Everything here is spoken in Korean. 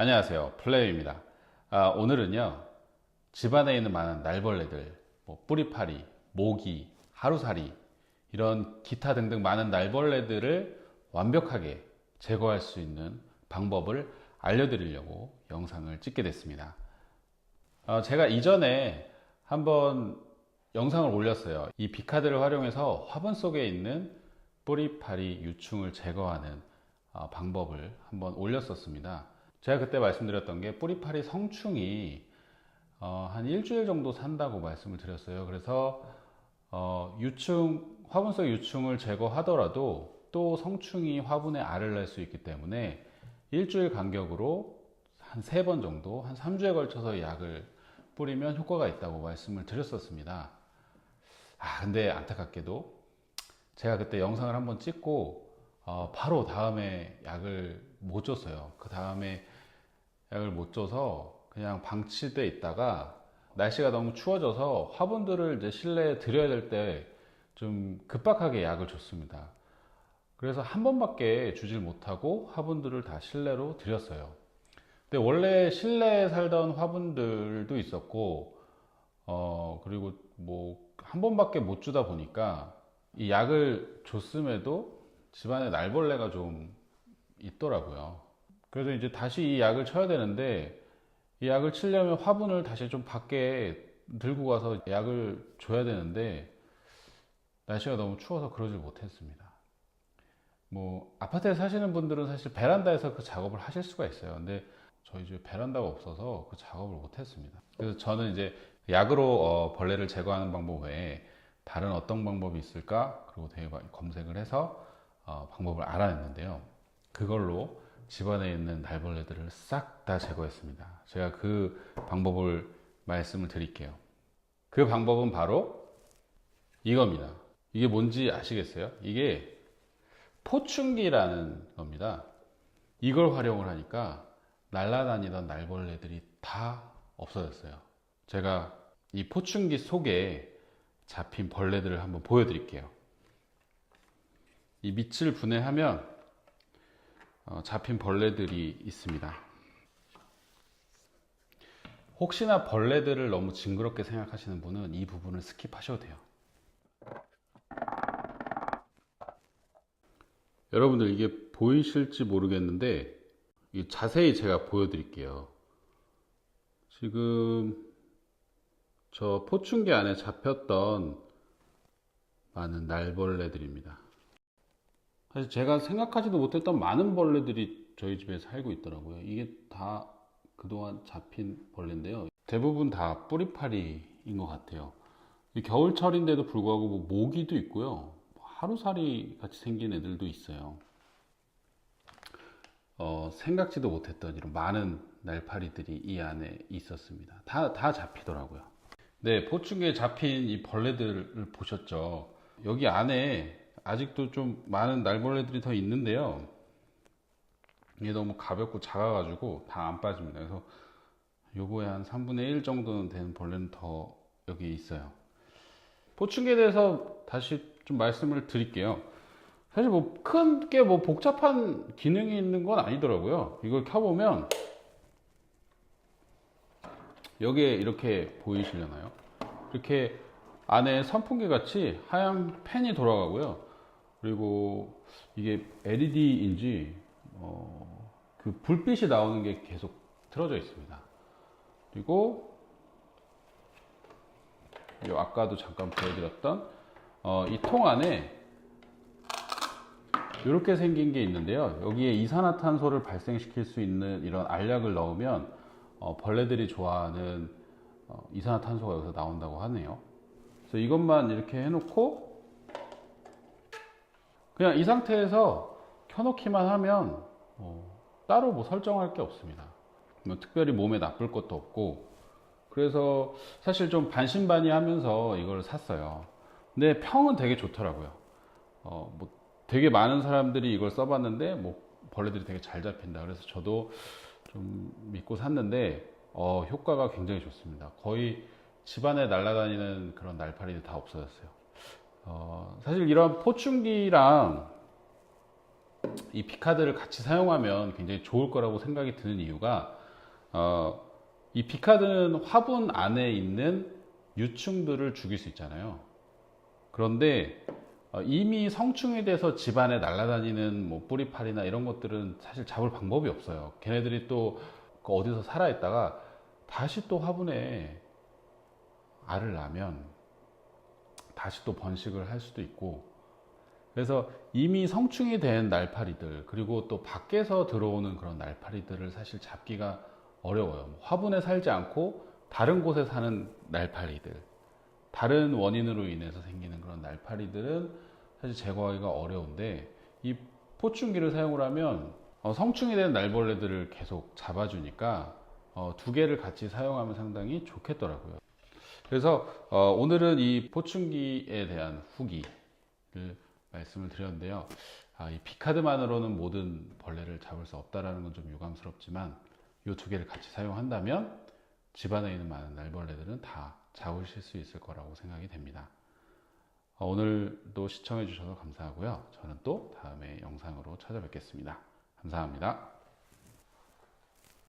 안녕하세요. 플레이입니다. 아, 오늘은요, 집안에 있는 많은 날벌레들, 뭐 뿌리파리, 모기, 하루살이, 이런 기타 등등 많은 날벌레들을 완벽하게 제거할 수 있는 방법을 알려드리려고 영상을 찍게 됐습니다. 어, 제가 이전에 한번 영상을 올렸어요. 이 비카드를 활용해서 화분 속에 있는 뿌리파리 유충을 제거하는 어, 방법을 한번 올렸었습니다. 제가 그때 말씀드렸던 게 뿌리파리 성충이 어, 한 일주일 정도 산다고 말씀을 드렸어요. 그래서 어, 유충 화분 속 유충을 제거하더라도 또 성충이 화분에 알을 낼 수 있기 때문에 일주일 간격으로 한 세 번 정도, 한 3주에 걸쳐서 약을 뿌리면 효과가 있다고 말씀을 드렸었습니다. 아, 근데 안타깝게도 제가 그때 영상을 한번 찍고 어, 바로 다음에 약을 못 줬어요. 그 다음에 약을 못 줘서 그냥 방치돼 있다가 날씨가 너무 추워져서 화분들을 이제 실내에 들여야 될 때 좀 급박하게 약을 줬습니다. 그래서 한 번밖에 주질 못하고 화분들을 다 실내로 들였어요. 근데 원래 실내에 살던 화분들도 있었고, 어, 그리고 뭐 한 번밖에 못 주다 보니까 이 약을 줬음에도 집안에 날벌레가 좀 있더라고요. 그래서 이제 다시 이 약을 쳐야 되는데 이 약을 치려면 화분을 다시 좀 밖에 들고 가서 약을 줘야 되는데 날씨가 너무 추워서 그러질 못했습니다. 뭐 아파트에 사시는 분들은 사실 베란다에서 그 작업을 하실 수가 있어요. 근데 저희 집에 베란다가 없어서 그 작업을 못했습니다. 그래서 저는 이제 약으로 어, 벌레를 제거하는 방법 외에 다른 어떤 방법이 있을까? 그리고 되게 검색을 해서 어, 방법을 알아냈는데요. 그걸로 집안에 있는 날벌레들을 싹 다 제거했습니다. 제가 그 방법을 말씀을 드릴게요. 그 방법은 바로 이겁니다. 이게 뭔지 아시겠어요? 이게 포충기라는 겁니다. 이걸 활용을 하니까 날아다니던 날벌레들이 다 없어졌어요. 제가 이 포충기 속에 잡힌 벌레들을 한번 보여드릴게요. 이 밑을 분해하면 어, 잡힌 벌레들이 있습니다. 혹시나 벌레들을 너무 징그럽게 생각하시는 분은 이 부분을 스킵하셔도 돼요. 여러분들 이게 보이실지 모르겠는데 이 자세히 제가 보여드릴게요. 지금 저 포충기 안에 잡혔던 많은 날벌레들입니다. 사실 제가 생각하지도 못했던 많은 벌레들이 저희 집에 살고 있더라고요. 이게 다 그동안 잡힌 벌레인데요. 대부분 다 뿌리파리인 것 같아요. 겨울철인데도 불구하고 뭐 모기도 있고요. 하루살이 같이 생긴 애들도 있어요. 어, 생각지도 못했던 이런 많은 날파리들이 이 안에 있었습니다. 다, 다 잡히더라고요. 네, 포충기에 잡힌 이 벌레들을 보셨죠? 여기 안에 아직도 좀 많은 날벌레들이 더 있는데요. 이게 너무 가볍고 작아가지고 다 안 빠집니다. 그래서 요거에 한 3분의 1 정도는 되는 벌레는 더 여기 있어요. 포충기에 대해서 다시 좀 말씀을 드릴게요. 사실 뭐 큰 게 뭐 복잡한 기능이 있는 건 아니더라고요. 이걸 켜보면 여기에 이렇게 보이시려나요? 이렇게 안에 선풍기 같이 하얀 팬이 돌아가고요. 그리고 이게 LED인지 어, 그 불빛이 나오는 게 계속 틀어져 있습니다. 그리고 요 아까도 잠깐 보여드렸던 어, 이 통 안에 이렇게 생긴 게 있는데요. 여기에 이산화탄소를 발생시킬 수 있는 이런 알약을 넣으면 어, 벌레들이 좋아하는 어, 이산화탄소가 여기서 나온다고 하네요. 그래서 이것만 이렇게 해놓고 그냥 이 상태에서 켜놓기만 하면 어, 따로 뭐 설정할 게 없습니다. 뭐 특별히 몸에 나쁠 것도 없고 그래서 사실 좀 반신반의하면서 이걸 샀어요. 근데 평은 되게 좋더라고요. 어, 뭐 되게 많은 사람들이 이걸 써봤는데 뭐 벌레들이 되게 잘 잡힌다. 그래서 저도 좀 믿고 샀는데 어, 효과가 굉장히 좋습니다. 거의 집안에 날아다니는 그런 날파리들 다 없어졌어요. 어, 사실 이런 포충기랑 이 비카드를 같이 사용하면 굉장히 좋을 거라고 생각이 드는 이유가 어, 이 비카드는 화분 안에 있는 유충들을 죽일 수 있잖아요. 그런데 어, 이미 성충이 돼서 집안에 날아다니는 뭐 뿌리팔이나 이런 것들은 사실 잡을 방법이 없어요. 걔네들이 또그 어디서 살아있다가 다시 또 화분에 알을 낳으면 다시 또 번식을 할 수도 있고 그래서 이미 성충이 된 날파리들 그리고 또 밖에서 들어오는 그런 날파리들을 사실 잡기가 어려워요. 뭐 화분에 살지 않고 다른 곳에 사는 날파리들 다른 원인으로 인해서 생기는 그런 날파리들은 사실 제거하기가 어려운데 이 포충기를 사용을 하면 어, 성충이 된 날벌레들을 계속 잡아주니까 어, 두 개를 같이 사용하면 상당히 좋겠더라고요. 그래서 어, 오늘은 이 포충기에 대한 후기를 말씀을 드렸는데요. 아, 이 비카드만으로는 모든 벌레를 잡을 수 없다라는 건 좀 유감스럽지만 이 두 개를 같이 사용한다면 집안에 있는 많은 날벌레들은 다 잡으실 수 있을 거라고 생각이 됩니다. 어, 오늘도 시청해 주셔서 감사하고요. 저는 또 다음에 영상으로 찾아뵙겠습니다. 감사합니다.